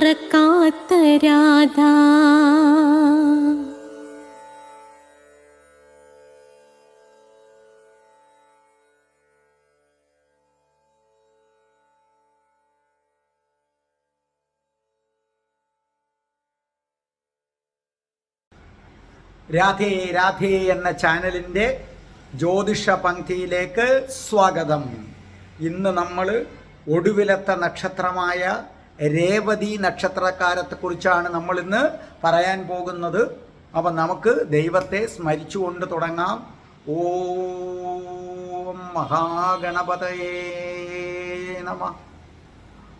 മറക്കാത്ത രാധ. രാധേ രാധേ എന്ന ചാനലിന്റെ ജ്യോതിഷ പങ്ക്തിയിലേക്ക് സ്വാഗതം. ഇന്ന് നമ്മൾ ഒടുവിലത്തെ നക്ഷത്രമായ രേവതി നക്ഷത്രക്കാരത്തെക്കുറിച്ചാണ് നമ്മൾ ഇന്ന് പറയാൻ പോകുന്നത്. അപ്പം നമുക്ക് ദൈവത്തെ സ്മരിച്ചുകൊണ്ട് തുടങ്ങാം. ഓം മഹാഗണപതയേ നമ.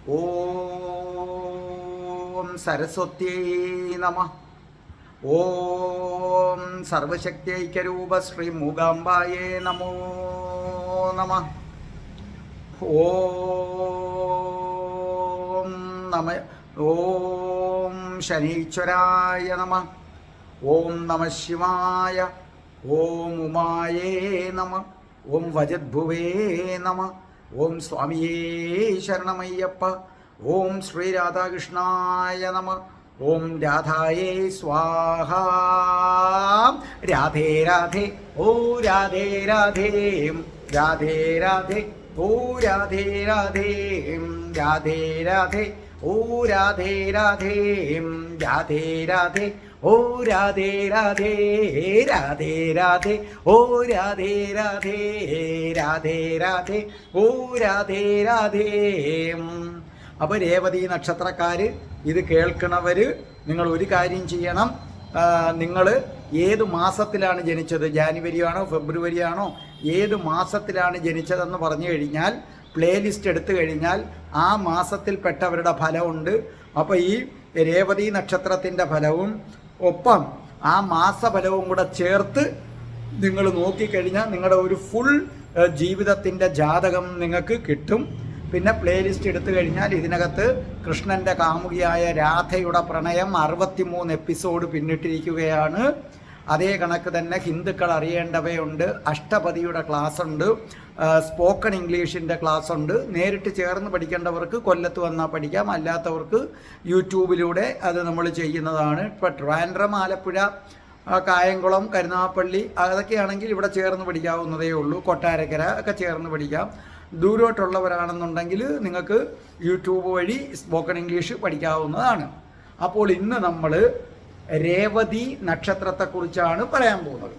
ഓം സരസ്വത്യേ നമ. ഓം സർവശക്തിഐക്യരൂപ ശ്രീ മൂകാംബായേ നമോ നമ. ഓം നമ ഓം ശനീശ്വരായ നമ ഓം നമ ശിവായ ഓം ഉമായേ നമ ഓം വജദ്ഭുവേ നമ ഓം സ്വാമിയേ ശരണമയ്യപ്പ ഓം ശ്രീ രാധാകൃഷ്ണായ നമ ഓം രാധായേ സ്വാഹ. രാധേ രാധേ ഓ രാധേ രാധേ രാധേ രാധേ ഓ രാധേ രാധേ രാധേ രാധേ ഓ രാധേ രാധേ രാധേ രാധേ ഓ രാധേ രാധേ രാധേ രാധേ ഓ രാധേ രാധേ രാധേ രാധേ ഓ രാധേ രാധേ അപ്പോൾ രേവതി നക്ഷത്രക്കാർ ഇത് കേൾക്കണവർ നിങ്ങൾ ഒരു കാര്യം ചെയ്യണം. നിങ്ങൾ ഏത് മാസത്തിലാണ് ജനിച്ചത്? ജാനുവരി ആണോ ഫെബ്രുവരി ആണോ ഏത് മാസത്തിലാണ് ജനിച്ചതെന്ന് പറഞ്ഞു കഴിഞ്ഞാൽ പ്ലേലിസ്റ്റ് എടുത്തു കഴിഞ്ഞാൽ ആ മാസത്തിൽപ്പെട്ടവരുടെ ഫലമുണ്ട്. അപ്പോൾ ഈ രേവതി നക്ഷത്രത്തിന്റെ ഫലവും ഒപ്പം ആ മാസഫലവും കൂടെ ചേർത്ത് നിങ്ങൾ നോക്കിക്കഴിഞ്ഞാൽ നിങ്ങളുടെ ഒരു ഫുൾ ജീവിതത്തിന്റെ ജാതകം നിങ്ങൾക്ക് കിട്ടും. പിന്നെ പ്ലേലിസ്റ്റ് എടുത്തു കഴിഞ്ഞാൽ ഇതിനകത്ത് കൃഷ്ണന്റെ കാമുകിയായ രാധയുടെ പ്രണയം അറുപത്തിമൂന്ന് എപ്പിസോഡ് പിന്നിട്ടിരിക്കുകയാണ്. അതേ കണക്ക് തന്നെ ഹിന്ദുക്കൾ അറിയേണ്ടവയുണ്ട്. അഷ്ടപതിയുടെ ക്ലാസ് ഉണ്ട് സ്പോക്കൺ ഇംഗ്ലീഷിന്റെ ക്ലാസ് ഉണ്ട് നേരിട്ട് ചേർന്ന് പഠിക്കേണ്ടവർക്ക് കൊല്ലത്ത് വന്നാൽ പഠിക്കാം. അല്ലാത്തവർക്ക് യൂട്യൂബിലൂടെ അത് നമ്മൾ ചെയ്യുന്നതാണ്. ഇപ്പോൾ ട്രാൻഡ്രം ആലപ്പുഴ കായംകുളം കരുനാഗപ്പള്ളി അതൊക്കെയാണെങ്കിൽ ഇവിടെ ചേർന്ന് പഠിക്കാവുന്നതേ ഉള്ളൂ. കൊട്ടാരക്കര ഒക്കെ ചേർന്ന് പഠിക്കാം. ദൂരോട്ടുള്ളവരാണെന്നുണ്ടെങ്കിൽ നിങ്ങൾക്ക് യൂട്യൂബ് വഴി സ്പോക്കൺ ഇംഗ്ലീഷ് പഠിക്കാവുന്നതാണ്. അപ്പോൾ ഇന്ന് നമ്മൾ രേവതി നക്ഷത്രത്തെക്കുറിച്ചാണ് പറയാൻ പോകുന്നത്.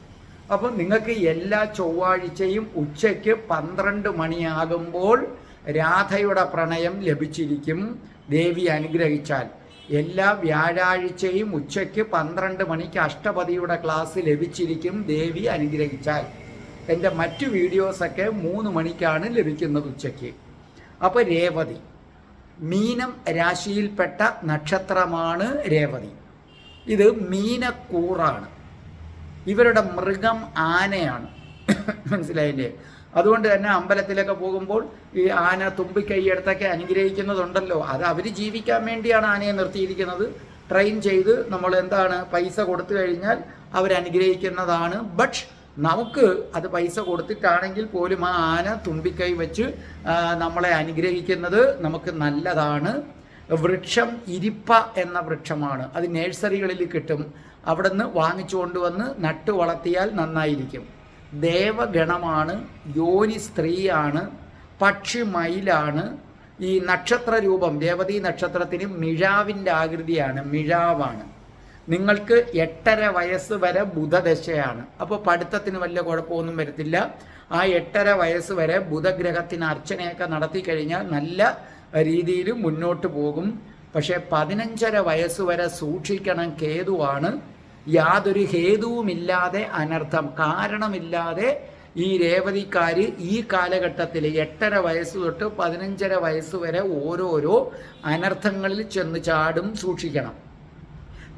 അപ്പം നിങ്ങൾക്ക് എല്ലാ ചൊവ്വാഴ്ചയും ഉച്ചയ്ക്ക് പന്ത്രണ്ട് മണിയാകുമ്പോൾ രാധയുടെ പ്രണയം ലഭിച്ചിരിക്കും. ദേവി അനുഗ്രഹിച്ചാൽ. എല്ലാ വ്യാഴാഴ്ചയും ഉച്ചയ്ക്ക് പന്ത്രണ്ട് മണിക്ക് അഷ്ടപതിയുടെ ക്ലാസ് ലഭിച്ചിരിക്കും. ദേവി അനുഗ്രഹിച്ചാൽ. എന്റെ മറ്റു വീഡിയോസൊക്കെ മൂന്ന് മണിക്കാണ് ലഭിക്കുന്നത് ഉച്ചയ്ക്ക്. അപ്പോൾ രേവതി. മീനം രാശിയിൽപ്പെട്ട നക്ഷത്രമാണ് രേവതി. ഇത് മീനക്കൂറാണ്. ഇവരുടെ മൃഗം ആനയാണ്. മനസ്സിലായില്ലേ? അതുകൊണ്ട് തന്നെ അമ്പലത്തിലൊക്കെ പോകുമ്പോൾ ഈ ആന തുമ്പിക്കൈയെടുത്തൊക്കെ അനുഗ്രഹിക്കുന്നതുണ്ടല്ലോ. അത് അവർ ജീവിക്കാൻ വേണ്ടിയാണ് ആനയെ നിർത്തിയിരിക്കുന്നത്. ട്രെയിൻ ചെയ്ത് നമ്മൾ എന്താണ് പൈസ കൊടുത്തു കഴിഞ്ഞാൽ അവരനുഗ്രഹിക്കുന്നതാണ് ബട്ട് നമുക്ക് അത് പൈസ കൊടുത്തിട്ടാണെങ്കിൽ പോലും ആ ആന തുമ്പിക്കൈ വെച്ച് നമ്മളെ അനുഗ്രഹിക്കുന്നത് നമുക്ക് നല്ലതാണ്. വൃക്ഷം ഇരിപ്പ എന്ന വൃക്ഷമാണ്. അത് നേഴ്സറികളിൽ കിട്ടും. അവിടെ നിന്ന് വാങ്ങിച്ചു കൊണ്ടുവന്ന് നട്ടു വളർത്തിയാൽ നന്നായിരിക്കും. ദേവഗണമാണ് യോനി സ്ത്രീയാണ് പക്ഷി മയിലാണ് ഈ നക്ഷത്ര രൂപം ദേവതീ നക്ഷത്രത്തിന് മിഴാവിന്റെ ആകൃതിയാണ് മിഴാവാണ്. നിങ്ങൾക്ക് എട്ടര വയസ്സ് വരെ ബുധദശയാണ്. അപ്പോൾ പഠിത്തത്തിന് വലിയ കുഴപ്പമൊന്നും വരത്തില്ല. ആ എട്ടര വയസ്സ് വരെ ബുധഗ്രഹത്തിന് അർച്ചനയൊക്കെ നടത്തി കഴിഞ്ഞാൽ നല്ല രീതിയിൽ മുന്നോട്ട് പോകും. പക്ഷേ പതിനഞ്ചര വയസ്സ് വരെ സൂക്ഷിക്കണം കേതുവാണ്. യാതൊരു ഹേതുവുമില്ലാതെ അനർത്ഥം. കാരണമില്ലാതെ ഈ രേവതിക്കാര് ഈ കാലഘട്ടത്തിൽ എട്ടര വയസ്സ് തൊട്ട് പതിനഞ്ചര വയസ്സ് വരെ ഓരോരോ അനർത്ഥങ്ങളിൽ ചെന്ന് ചാടും സൂക്ഷിക്കണം.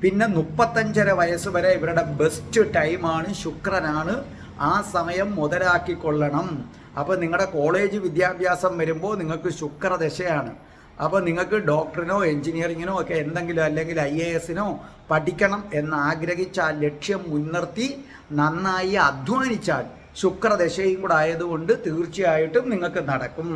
പിന്നെ മുപ്പത്തഞ്ചര വയസ്സ് വരെ ഇവരുടെ ബെസ്റ്റ് ടൈമാണ് ശുക്രനാണ്. ആ സമയം മുതലാക്കിക്കൊള്ളണം. അപ്പോൾ നിങ്ങളുടെ കോളേജ് വിദ്യാഭ്യാസം വരുമ്പോൾ നിങ്ങൾക്ക് ശുക്രദശയാണ്. അപ്പോൾ നിങ്ങൾക്ക് ഡോക്ടറിനോ എഞ്ചിനീയറിങ്ങിനോ ഒക്കെ എന്തെങ്കിലും അല്ലെങ്കിൽ ഐ എ എസിനോ പഠിക്കണം എന്ന് ആഗ്രഹിച്ച ആ ലക്ഷ്യം മുൻനിർത്തി നന്നായി അധ്വാനിച്ചാൽ ശുക്രദശയും കൂടെ ആയതുകൊണ്ട് തീർച്ചയായിട്ടും നിങ്ങൾക്ക് നടക്കും.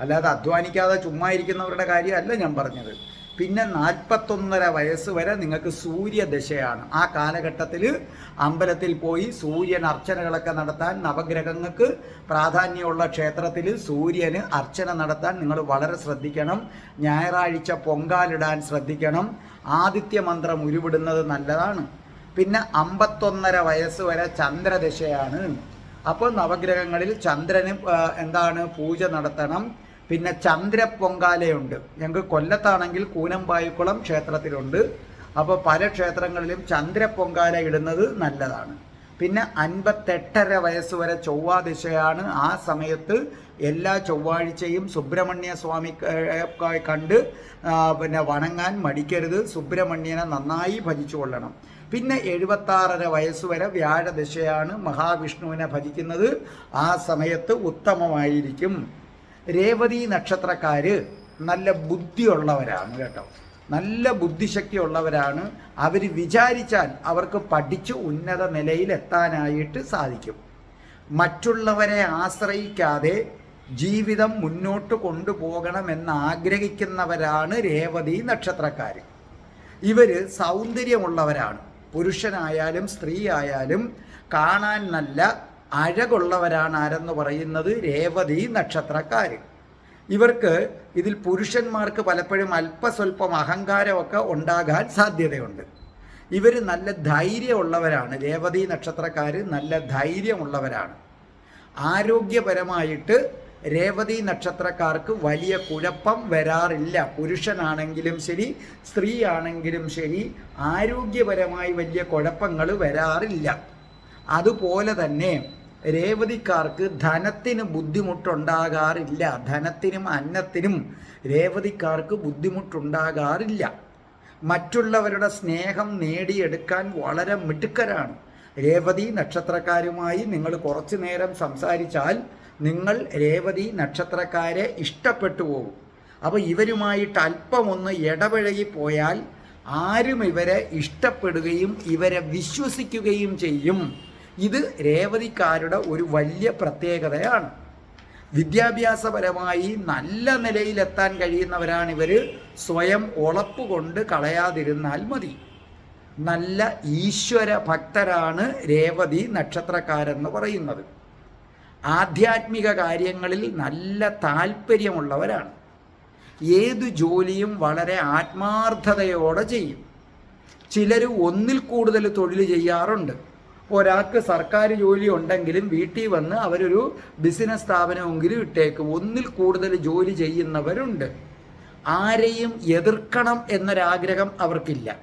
അല്ലാതെ അധ്വാനിക്കാതെ ചുമ്മാ ഇരിക്കുന്നവരുടെ കാര്യമല്ല ഞാൻ പറഞ്ഞത്. പിന്നെ നാൽപ്പത്തൊന്നര വയസ്സ് വരെ നിങ്ങൾക്ക് സൂര്യദശയാണ്. ആ കാലഘട്ടത്തിൽ അമ്പലത്തിൽ പോയി സൂര്യൻ അർച്ചനകളൊക്കെ നടത്താൻ നവഗ്രഹങ്ങൾക്ക് പ്രാധാന്യമുള്ള ക്ഷേത്രത്തിൽ സൂര്യന് അർച്ചന നടത്താൻ നിങ്ങൾ വളരെ ശ്രദ്ധിക്കണം. ഞായറാഴ്ച പൊങ്കാലിടാൻ ശ്രദ്ധിക്കണം. ആദിത്യ മന്ത്രം ഉരുവിടുന്നത് നല്ലതാണ്. പിന്നെ അമ്പത്തൊന്നര വയസ്സ് വരെ ചന്ദ്രദശയാണ്. അപ്പോൾ നവഗ്രഹങ്ങളിൽ ചന്ദ്രന് എന്താണ് പൂജ നടത്തണം. പിന്നെ ചന്ദ്രപ്പൊങ്കാലയുണ്ട് ഞങ്ങൾക്ക് കൊല്ലത്താണെങ്കിൽ കൂനമ്പായിക്കുളം ക്ഷേത്രത്തിലുണ്ട്. അപ്പോൾ പല ക്ഷേത്രങ്ങളിലും ചന്ദ്രപ്പൊങ്കാല ഇടുന്നത് നല്ലതാണ്. പിന്നെ അൻപത്തെട്ടര വയസ്സ് വരെ ചൊവ്വാദിശയാണ് ആ സമയത്ത് എല്ലാ ചൊവ്വാഴ്ചയും സുബ്രഹ്മണ്യ സ്വാമി കണ്ട് പിന്നെ വണങ്ങാൻ മടിക്കരുത്. സുബ്രഹ്മണ്യനെ നന്നായി ഭജിച്ചു കൊള്ളണം. പിന്നെ എഴുപത്താറര വയസ്സ് വരെ വ്യാഴദശയാണ് മഹാവിഷ്ണുവിനെ ഭജിക്കുന്നത്. ആ സമയത്ത് ഉത്തമമായിരിക്കും. രേവതി നക്ഷത്രക്കാര് നല്ല ബുദ്ധിയുള്ളവരാണ് കേട്ടോ. നല്ല ബുദ്ധിശക്തി ഉള്ളവരാണ് അവർ വിചാരിച്ചാൽ അവർക്ക് പഠിച്ച് ഉന്നത നിലയിലെത്താനായിട്ട് സാധിക്കും. മറ്റുള്ളവരെ ആശ്രയിക്കാതെ ജീവിതം മുന്നോട്ട് കൊണ്ടുപോകണമെന്ന് ആഗ്രഹിക്കുന്നവരാണ് രേവതി നക്ഷത്രക്കാർ ഇവർ സൗന്ദര്യമുള്ളവരാണ്. പുരുഷനായാലും സ്ത്രീ ആയാലും കാണാൻ നല്ല അഴകുള്ളവരാണ് ആരെന്ന് പറയുന്നത് രേവതി നക്ഷത്രക്കാർ ഇവർക്ക് ഇതിൽ പുരുഷന്മാർക്ക് പലപ്പോഴും അല്പസ്വല്പം അഹങ്കാരമൊക്കെ ഉണ്ടാകാൻ സാധ്യതയുണ്ട്. ഇവർ നല്ല ധൈര്യമുള്ളവരാണ്. രേവതി നക്ഷത്രക്കാർ നല്ല ധൈര്യമുള്ളവരാണ്. ആരോഗ്യപരമായിട്ട് രേവതി നക്ഷത്രക്കാർക്ക് വലിയ കുഴപ്പം വരാറില്ല. പുരുഷനാണെങ്കിലും ശരി സ്ത്രീ ആണെങ്കിലും ശരി ആരോഗ്യപരമായി വലിയ കുഴപ്പങ്ങൾ വരാറില്ല. അതുപോലെ തന്നെ രേവതിക്കാർക്ക് ധനത്തിന് ബുദ്ധിമുട്ടുണ്ടാകാറില്ല. ധനത്തിനും അന്നത്തിനും രേവതിക്കാർക്ക് ബുദ്ധിമുട്ടുണ്ടാകാറില്ല. മറ്റുള്ളവരുടെ സ്നേഹം നേടിയെടുക്കാൻ വളരെ മിടുക്കരാണ്. രേവതി നക്ഷത്രക്കാരുമായി നിങ്ങൾ കുറച്ചു നേരം സംസാരിച്ചാൽ നിങ്ങൾ രേവതി നക്ഷത്രക്കാരെ ഇഷ്ടപ്പെട്ടു പോകും. അപ്പോൾ ഇവരുമായിട്ട് അല്പമൊന്ന് ഇടപഴകി പോയാൽ ആരും ഇവരെ ഇഷ്ടപ്പെടുകയും ഇവരെ വിശ്വസിക്കുകയും ചെയ്യും. ഇത് രേവതിക്കാരുടെ ഒരു വലിയ പ്രത്യേകതയാണ്. വിദ്യാഭ്യാസപരമായി നല്ല നിലയിലെത്താൻ കഴിയുന്നവരാണ് ഇവർ സ്വയം ഉളപ്പ് കൊണ്ട് കളയാതിരുന്നാൽ മതി. നല്ല ഈശ്വര ഭക്തരാണ് രേവതി നക്ഷത്രക്കാരെന്ന് പറയുന്നത്. ആധ്യാത്മിക കാര്യങ്ങളിൽ നല്ല താല്പര്യമുള്ളവരാണ്. ഏതു ജോലിയും വളരെ ആത്മാർത്ഥതയോടെ ചെയ്യും. ചിലർ ഒന്നിൽ കൂടുതൽ തൊഴിൽ ചെയ്യാറുണ്ട്. ഒരാൾക്ക് സർക്കാർ ജോലി ഉണ്ടെങ്കിലും വീട്ടിൽ വന്ന് അവരൊരു ബിസിനസ് സ്ഥാപനമെങ്കിലും ഇട്ടേക്കും. ഒന്നിൽ കൂടുതൽ ജോലി ചെയ്യുന്നവരുണ്ട്. ആരെയും എതിർക്കണം എന്നൊരാഗ്രഹം അവർക്കില്ല.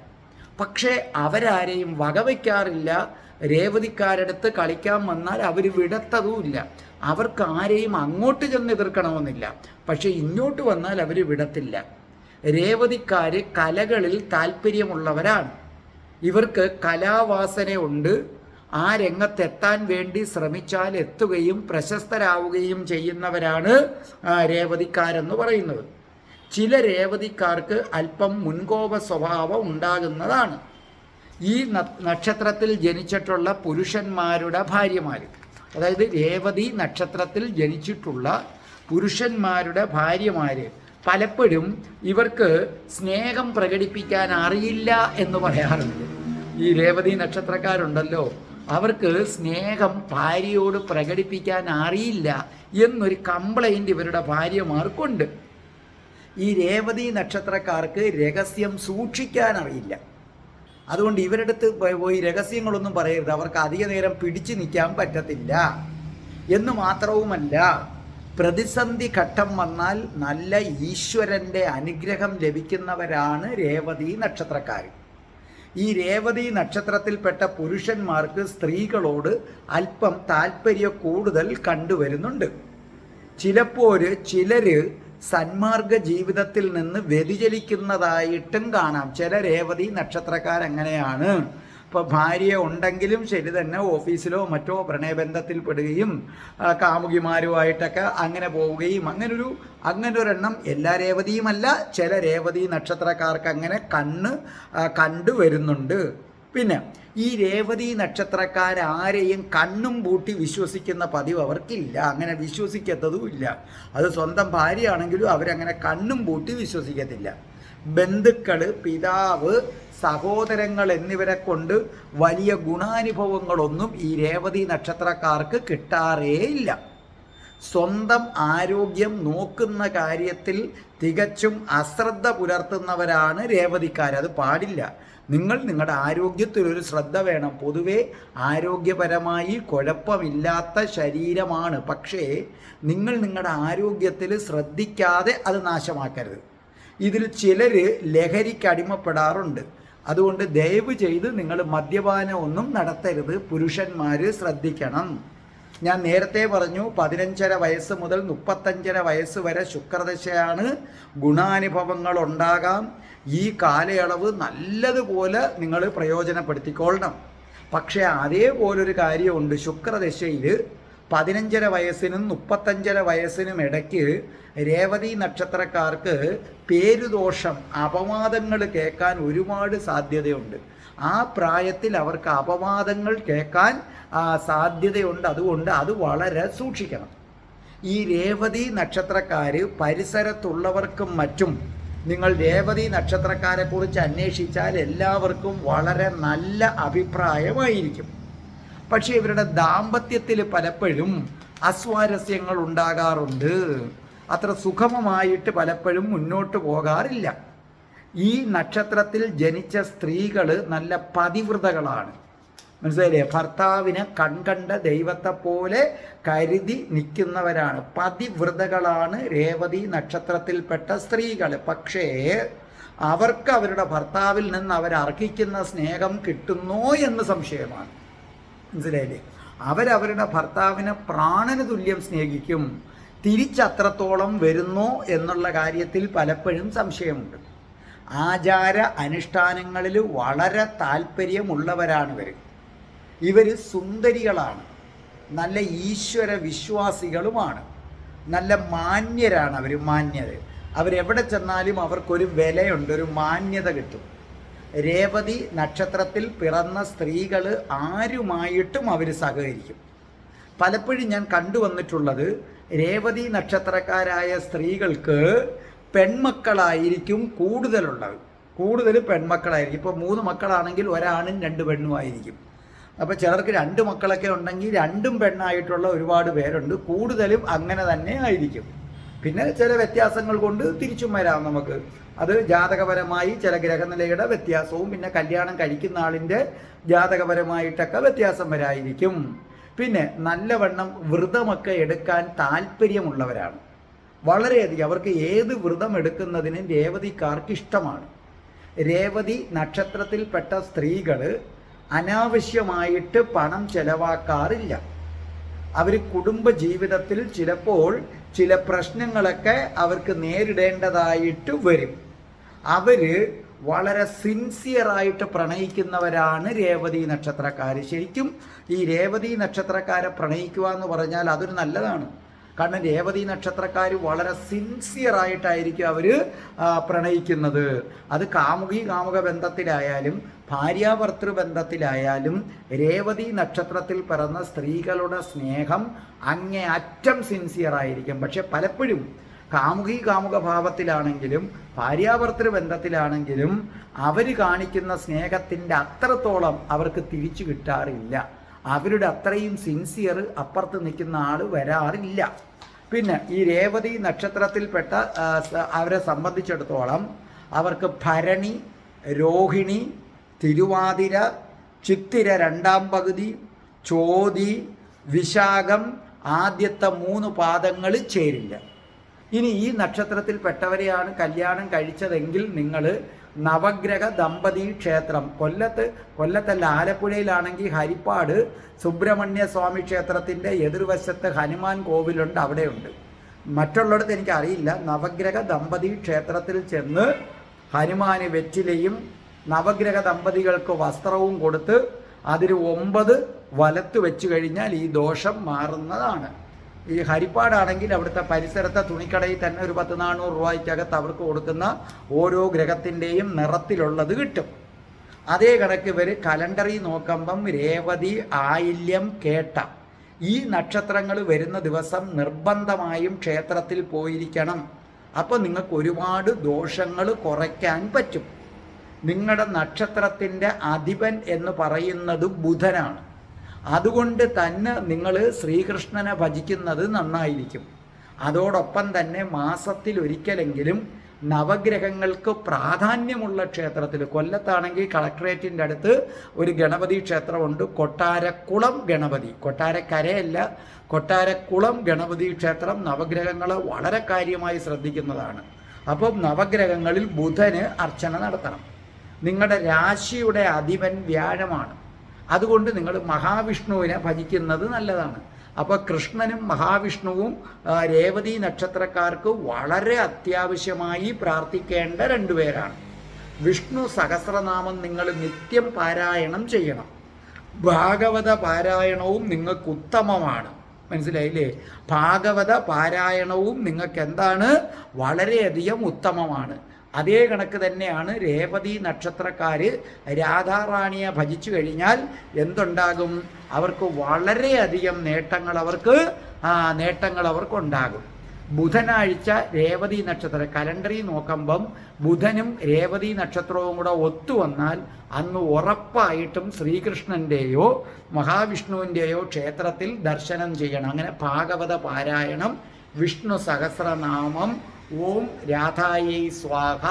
പക്ഷേ അവരാരെയും വകവയ്ക്കാറില്ല രേവതിക്കാരടുത്ത് കളിക്കാൻ വന്നാൽ അവർ വിടത്തതുമില്ല. അവർക്ക് ആരെയും അങ്ങോട്ട് ചെന്ന് എതിർക്കണമെന്നില്ല. പക്ഷേ ഇങ്ങോട്ട് വന്നാൽ അവർ വിടത്തില്ല. രേവതിക്കാർ കലകളിൽ താല്പര്യമുള്ളവരാണ്. ഇവർക്ക് കലാവാസനയുണ്ട്. ആ രംഗത്തെത്താൻ വേണ്ടി ശ്രമിച്ചാൽ എത്തുകയും പ്രശസ്തരാവുകയും ചെയ്യുന്നവരാണ് രേവതിക്കാരെന്ന് പറയുന്നത്. ചില രേവതിക്കാർക്ക് അല്പം മുൻകോപ സ്വഭാവം ഉണ്ടാകുന്നതാണ്. ഈ നക്ഷത്രത്തിൽ ജനിച്ചിട്ടുള്ള പുരുഷന്മാരുടെ ഭാര്യമാർ അതായത് രേവതി നക്ഷത്രത്തിൽ ജനിച്ചിട്ടുള്ള പുരുഷന്മാരുടെ ഭാര്യമാർ പലപ്പോഴും ഇവർക്ക് സ്നേഹം പ്രകടിപ്പിക്കാൻ അറിയില്ല എന്ന് പറയാറുണ്ട്. ഈ രേവതി നക്ഷത്രക്കാരുണ്ടല്ലോ. അവർക്ക് സ്നേഹം ഭാര്യയോട് പ്രകടിപ്പിക്കാൻ അറിയില്ല എന്നൊരു കംപ്ലൈന്റ് ഇവരുടെ ഭാര്യമാർക്കുണ്ട്. ഈ രേവതി നക്ഷത്രക്കാർക്ക് രഹസ്യം സൂക്ഷിക്കാൻ അറിയില്ല. അതുകൊണ്ട് ഇവരുടെ അടുത്ത് പോയി- പോയി രഹസ്യങ്ങളൊന്നും പറയരുത്. അവർക്ക് അധിക നേരം പിടിച്ചു നിൽക്കാൻ പറ്റത്തില്ല. എന്ന് മാത്രവുമല്ല പ്രതിസന്ധി ഘട്ടം വന്നാൽ നല്ല ഈശ്വരന്റെ അനുഗ്രഹം ലഭിക്കുന്നവരാണ് രേവതി നക്ഷത്രക്കാർ ഈ രേവതി നക്ഷത്രത്തിൽപ്പെട്ട പുരുഷന്മാർക്ക് സ്ത്രീകളോട് അല്പം താല്പര്യ കൂടുതൽ കണ്ടുവരുന്നുണ്ട്. ചിലപ്പോൾ ചിലര് സന്മാർഗ ജീവിതത്തിൽ നിന്ന് വ്യതിചലിക്കുന്നതായിട്ടും കാണാം. ചില രേവതി നക്ഷത്രക്കാരങ്ങനെയാണ്. ഇപ്പോൾ ഭാര്യ ഉണ്ടെങ്കിലും ശരി തന്നെ ഓഫീസിലോ മറ്റോ പ്രണയബന്ധത്തിൽ പെടുകയും കാമുകിമാരുമായിട്ടൊക്കെ അങ്ങനെ പോവുകയും അങ്ങനൊരു അങ്ങനൊരെണ്ണം എല്ലാ രേവതിയുമല്ല ചില രേവതി നക്ഷത്രക്കാർക്ക് അങ്ങനെ കണ്ണ് കണ്ടുവരുന്നുണ്ട് പിന്നെ ഈ രേവതി നക്ഷത്രക്കാരാരെയും കണ്ണും പൂട്ടി വിശ്വസിക്കുന്ന പതിവ് അവർക്കില്ല. അങ്ങനെ വിശ്വസിക്കത്തതുമില്ല അത് സ്വന്തം ഭാര്യയാണെങ്കിലും അവരങ്ങനെ കണ്ണും പൂട്ടി വിശ്വസിക്കത്തില്ല. ബന്ധുക്കൾ പിതാവ് സഹോദരങ്ങൾ എന്നിവരെ കൊണ്ട് വലിയ ഗുണാനുഭവങ്ങളൊന്നും ഈ രേവതി നക്ഷത്രക്കാർക്ക് കിട്ടാറേ ഇല്ല. സ്വന്തം ആരോഗ്യം നോക്കുന്ന കാര്യത്തിൽ തികച്ചും അശ്രദ്ധ പുലർത്തുന്നവരാണ് രേവതിക്കാർ. അത് പാടില്ല. നിങ്ങൾ നിങ്ങളുടെ ആരോഗ്യത്തിൽ ഒരു ശ്രദ്ധ വേണം. പൊതുവെ ആരോഗ്യപരമായി കുഴപ്പമില്ലാത്ത ശരീരമാണ്. പക്ഷേ നിങ്ങൾ നിങ്ങളുടെ ആരോഗ്യത്തിൽ ശ്രദ്ധിക്കാതെ അത് നാശമാക്കരുത്. ഇതിൽ ചിലർ ലഹരിക്ക് അടിമപ്പെടാറുണ്ട്. അതുകൊണ്ട് ദയവ് ചെയ്ത് നിങ്ങൾ മദ്യപാനം ഒന്നും നടത്തരുത്. പുരുഷന്മാർ ശ്രദ്ധിക്കണം. ഞാൻ നേരത്തെ പറഞ്ഞു പതിനഞ്ചര വയസ്സ് മുതൽ മുപ്പത്തഞ്ചര വയസ്സ് വരെ ശുക്രദശയാണ്. ഗുണാനുഭവങ്ങൾ ഉണ്ടാകാം ഈ കാലയളവ് നല്ലതുപോലെ നിങ്ങൾ പ്രയോജനപ്പെടുത്തിക്കൊള്ളണം. പക്ഷേ അതേപോലൊരു കാര്യമുണ്ട്. ശുക്രദശയിൽ പതിനഞ്ചര വയസ്സിനും മുപ്പത്തഞ്ചര വയസ്സിനും ഇടയ്ക്ക് രേവതി നക്ഷത്രക്കാർക്ക് പേരുദോഷം അപവാദങ്ങൾ കേൾക്കാൻ ഒരുപാട് സാധ്യതയുണ്ട്. ആ പ്രായത്തിൽ അവർക്ക് അപവാദങ്ങൾ കേൾക്കാൻ സാധ്യതയുണ്ട്. അതുകൊണ്ട് അത് വളരെ സൂക്ഷിക്കണം. ഈ രേവതി നക്ഷത്രക്കാർ പരിസരത്തുള്ളവർക്കും മറ്റും നിങ്ങൾ രേവതി നക്ഷത്രക്കാരെക്കുറിച്ച് അന്വേഷിച്ചാൽ എല്ലാവർക്കും വളരെ നല്ല അഭിപ്രായമായിരിക്കും. പക്ഷേ ഇവരുടെ ദാമ്പത്യത്തിൽ പലപ്പോഴും അസ്വാരസ്യങ്ങൾ ഉണ്ടാകാറുണ്ട്. അത്ര സുഗമമായിട്ട് പലപ്പോഴും മുന്നോട്ട് പോകാറില്ല. ഈ നക്ഷത്രത്തിൽ ജനിച്ച സ്ത്രീകൾ നല്ല പതിവ്രതകളാണ്. മനസ്സിലായില്ലേ? ഭർത്താവിനെ കൺകണ്ട ദൈവത്തെ പോലെ കരുതി നിൽക്കുന്നവരാണ്. പതിവ്രതകളാണ് രേവതി നക്ഷത്രത്തിൽപ്പെട്ട സ്ത്രീകൾ പക്ഷേ അവർക്ക് അവരുടെ ഭർത്താവിൽ നിന്ന് അവരർഹിക്കുന്ന സ്നേഹം കിട്ടുന്നോ എന്ന് സംശയമാണ്. മനസ്സിലായില്ലേ? അവരവരുടെ ഭർത്താവിനെ പ്രാണന് തുല്യം സ്നേഹിക്കും. തിരിച്ചത്രത്തോളം വരുന്നോ എന്നുള്ള കാര്യത്തിൽ പലപ്പോഴും സംശയമുണ്ട്. ആചാര അനുഷ്ഠാനങ്ങളിൽ വളരെ താല്പര്യമുള്ളവരാണ് ഇവർ ഇവർ സുന്ദരികളാണ്. നല്ല ഈശ്വര വിശ്വാസികളുമാണ്. നല്ല മാന്യരാണ് അവർ മാന്യത അവരെവിടെ ചെന്നാലും അവർക്കൊരു വിലയുണ്ട് ഒരു മാന്യത കിട്ടും. രേവതി നക്ഷത്രത്തിൽ പിറന്ന സ്ത്രീകൾ ആരുമായിട്ടും അവർ സഹകരിക്കും. പലപ്പോഴും ഞാൻ കണ്ടുവന്നിട്ടുള്ളത് രേവതി നക്ഷത്രക്കാരായ സ്ത്രീകൾക്ക് പെൺമക്കളായിരിക്കും കൂടുതലുള്ളത്. കൂടുതൽ പെൺമക്കളായിരിക്കും. ഇപ്പോൾ മൂന്ന് മക്കളാണെങ്കിൽ ഒരാണും രണ്ട് പെണ്ണും ആയിരിക്കും. അപ്പോൾ ചിലർക്ക് രണ്ട് മക്കളൊക്കെ ഉണ്ടെങ്കിൽ രണ്ടും പെണ്ണായിട്ടുള്ള ഒരുപാട് പേരുണ്ട്. കൂടുതലും അങ്ങനെ തന്നെ ആയിരിക്കും. പിന്നെ ചില വ്യത്യാസങ്ങൾ കൊണ്ട് തിരിച്ചും വരാം നമുക്ക്. അത് ജാതകപരമായി ചില ഗ്രഹനിലയുടെ വ്യത്യാസവും പിന്നെ കല്യാണം കഴിക്കുന്ന ആളിന്റെ ജാതകപരമായിട്ടൊക്കെ വ്യത്യാസം വരായിരിക്കും പിന്നെ നല്ലവണ്ണം വ്രതമൊക്കെ എടുക്കാൻ താല്പര്യമുള്ളവരാണ്. വളരെയധികം അവർക്ക് ഏത് വ്രതം എടുക്കുന്നതിനും രേവതിക്കാർക്ക് ഇഷ്ടമാണ്. രേവതി നക്ഷത്രത്തിൽപ്പെട്ട സ്ത്രീകൾ അനാവശ്യമായിട്ട് പണം ചെലവാക്കാറില്ല. അവർ കുടുംബ ജീവിതത്തിൽ ചിലപ്പോൾ ചില പ്രശ്നങ്ങളൊക്കെ അവർക്ക് നേരിടേണ്ടതായിട്ട് വരും. അവർ വളരെ സിൻസിയറായിട്ട് പ്രണയിക്കുന്നവരാണ് രേവതി നക്ഷത്രക്കാർ ശരിക്കും ഈ രേവതി നക്ഷത്രക്കാരെ പ്രണയിക്കുക എന്ന് പറഞ്ഞാൽ അതൊരു നല്ലതാണ്. കാരണം രേവതി നക്ഷത്രക്കാർ വളരെ സിൻസിയറായിട്ടായിരിക്കും അവർ പ്രണയിക്കുന്നത്. അത് കാമുകി കാമുക ബന്ധത്തിലായാലും ഭാര്യാഭർത്തൃ ബന്ധത്തിലായാലും രേവതി നക്ഷത്രത്തിൽ പിറന്ന സ്ത്രീകളുടെ സ്നേഹം അങ്ങേ അറ്റം സിൻസിയറായിരിക്കും പക്ഷെ പലപ്പോഴും കാമുകി കാമുക ഭാവത്തിലാണെങ്കിലും ഭാര്യാഭർത്തൃ ബന്ധത്തിലാണെങ്കിലും അവർ കാണിക്കുന്ന സ്നേഹത്തിന്റെ അത്രത്തോളം അവർക്ക് തിരിച്ചു കിട്ടാറില്ല. അവരുടെ അത്രയും സിൻസിയർ അപ്പുറത്ത് നിൽക്കുന്ന ആൾ വരാറില്ല. പിന്നെ ഈ രേവതി നക്ഷത്രത്തിൽപ്പെട്ട അവരെ സംബന്ധിച്ചിടത്തോളം അവർക്ക് ഭരണി രോഹിണി തിരുവാതിര ചിത്തിര രണ്ടാം പകുതി ചോതി വിശാഖം ആദ്യത്തെ മൂന്ന് പാദങ്ങൾ ചേരില്ല. ഇനി ഈ നക്ഷത്രത്തിൽപ്പെട്ടവരെയാണ് കല്യാണം കഴിച്ചതെങ്കിൽ നിങ്ങൾ നവഗ്രഹ ദമ്പതി ക്ഷേത്രം. കൊല്ലത്ത് കൊല്ലത്തല്ല ആലപ്പുഴയിലാണെങ്കിൽ ഹരിപ്പാട് സുബ്രഹ്മണ്യ സ്വാമി ക്ഷേത്രത്തിന്റെ എതിർവശത്ത് ഹനുമാൻ കോവിലുണ്ട് അവിടെയുണ്ട്. മറ്റുള്ളിടത്ത് എനിക്കറിയില്ല. നവഗ്രഹ ദമ്പതി ക്ഷേത്രത്തിൽ ചെന്ന് ഹനുമാന് വെറ്റിലയും നവഗ്രഹ ദമ്പതികൾക്ക് വസ്ത്രവും കൊടുത്ത് അതിൽ ഒമ്പത് വലത്ത് വെച്ച് കഴിഞ്ഞാൽ ഈ ദോഷം മാറുന്നതാണ്. ഈ ഹരിപ്പാടാണെങ്കിൽ അവിടുത്തെ പരിസരത്തെ തുണിക്കടയിൽ തന്നെ ഒരു പത്ത് നാനൂറ് രൂപയ്ക്കകത്ത് അവർക്ക് കൊടുക്കുന്ന ഓരോ ഗ്രഹത്തിന്റെയും നിറത്തിലുള്ളത് കിട്ടും. അതേ കണക്ക് ഇവർ കലണ്ടറിൽ നോക്കുമ്പം രേവതി ആയില്യം കേട്ട. ഈ നക്ഷത്രങ്ങൾ വരുന്ന ദിവസം നിർബന്ധമായും ക്ഷേത്രത്തിൽ പോയിരിക്കണം. അപ്പോൾ നിങ്ങൾക്ക് ഒരുപാട് ദോഷങ്ങൾ കുറയ്ക്കാൻ പറ്റും. നിങ്ങളുടെ നക്ഷത്രത്തിന്റെ അധിപൻ എന്ന് പറയുന്നത് ബുധനാണ്. അതുകൊണ്ട് തന്നെ നിങ്ങൾ ശ്രീകൃഷ്ണനെ ഭജിക്കുന്നത് നന്നായിരിക്കും. അതോടൊപ്പം തന്നെ മാസത്തിൽ ഒരിക്കലെങ്കിലും നവഗ്രഹങ്ങൾക്ക് പ്രാധാന്യമുള്ള ക്ഷേത്രത്തിൽ കൊല്ലത്താണെങ്കിൽ കളക്ട്രേറ്റിന്റെ അടുത്ത് ഒരു ഗണപതി ക്ഷേത്രമുണ്ട് കൊട്ടാരക്കുളം ഗണപതി. കൊട്ടാരക്കരയല്ല കൊട്ടാരക്കുളം ഗണപതി ക്ഷേത്രം നവഗ്രഹങ്ങളെ വളരെ കാര്യമായി ശ്രദ്ധിക്കുന്നതാണ്. അപ്പം നവഗ്രഹങ്ങളിൽ ബുധന് അർച്ചന നടത്തണം. നിങ്ങളുടെ രാശിയുടെ അധിപൻ വ്യാഴമാണ്. അതുകൊണ്ട് നിങ്ങൾ മഹാവിഷ്ണുവിനെ ഭജിക്കുന്നത് നല്ലതാണ്. അപ്പോൾ കൃഷ്ണനും മഹാവിഷ്ണുവും രേവതി നക്ഷത്രക്കാർക്ക് വളരെ അത്യാവശ്യമായി പ്രാർത്ഥിക്കേണ്ട രണ്ടുപേരാണ് വിഷ്ണു സഹസ്രനാമം നിങ്ങൾ നിത്യം പാരായണം ചെയ്യണം. ഭാഗവത പാരായണവും നിങ്ങൾക്ക് ഉത്തമമാണ്. മനസ്സിലായില്ലേ? ഭാഗവത പാരായണവും നിങ്ങൾക്ക് എന്താണ്? വളരെയധികം ഉത്തമമാണ്. അതേ കണക്ക് തന്നെയാണ് രേവതി നക്ഷത്രക്കാർ രാധാറാണിയെ ഭജിച്ചു കഴിഞ്ഞാൽ എന്തുണ്ടാകും? അവർക്ക് വളരെയധികം നേട്ടങ്ങൾ അവർക്ക് നേട്ടങ്ങൾ അവർക്കുണ്ടാകും. ബുധനാഴ്ച രേവതി നക്ഷത്ര കലണ്ടറിൽ നോക്കുമ്പം ബുധനും രേവതി നക്ഷത്രവും കൂടെ ഒത്തുവന്നാൽ അന്ന് ഉറപ്പായിട്ടും ശ്രീകൃഷ്ണന്റെയോ മഹാവിഷ്ണുവിന്റെയോ ക്ഷേത്രത്തിൽ ദർശനം ചെയ്യണം. അങ്ങനെ ഭാഗവത പാരായണം വിഷ്ണു സഹസ്രനാമം ഓം രാധായൈ സ്വാഹ.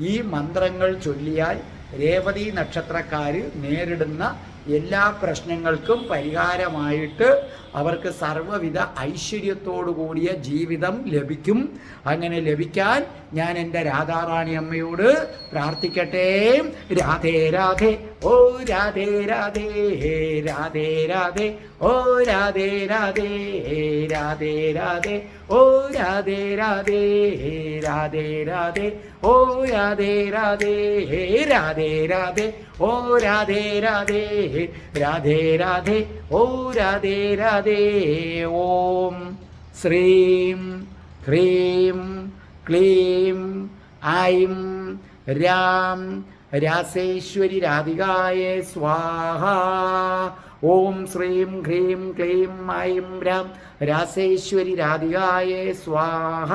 ഈ മന്ത്രങ്ങൾ ചൊല്ലിയാൽ രേവതി നക്ഷത്രക്കാർ നേരിടുന്ന എല്ലാ പ്രശ്നങ്ങൾക്കും പരിഹാരമായിട്ട് അവർക്ക് സർവവിധ ഐശ്വര്യത്തോടു കൂടിയ ജീവിതം ലഭിക്കും അങ്ങനെ ലഭിക്കാൻ ഞാൻ എന്റെ രാധാറാണി അമ്മയോട് പ്രാർത്ഥിക്കട്ടെ രാധേ രാധേ ഓ രാധേ രാധേ രാധേ രാധേ ഓ രാധേ രാധേ രാധേ രാധേ ഓ രാധേ രാധേ രാധേ രാധേ ഓ രാധേ രാധേ രാധേ രാധേ ഓ രാധേ രാധേ രാധേ രാധേ ഓ രാധേ രാധേ ഓം ശ്രീം ഹ്രീം ക്ലീം ഐം രാം രാസേശ്വരി രാധികായ സ്വാഹ. ഓം ശ്രീം ഹ്രീം ക്ലീം ഐം രാം രാസേശ്വരി രാധികായ സ്വാഹ.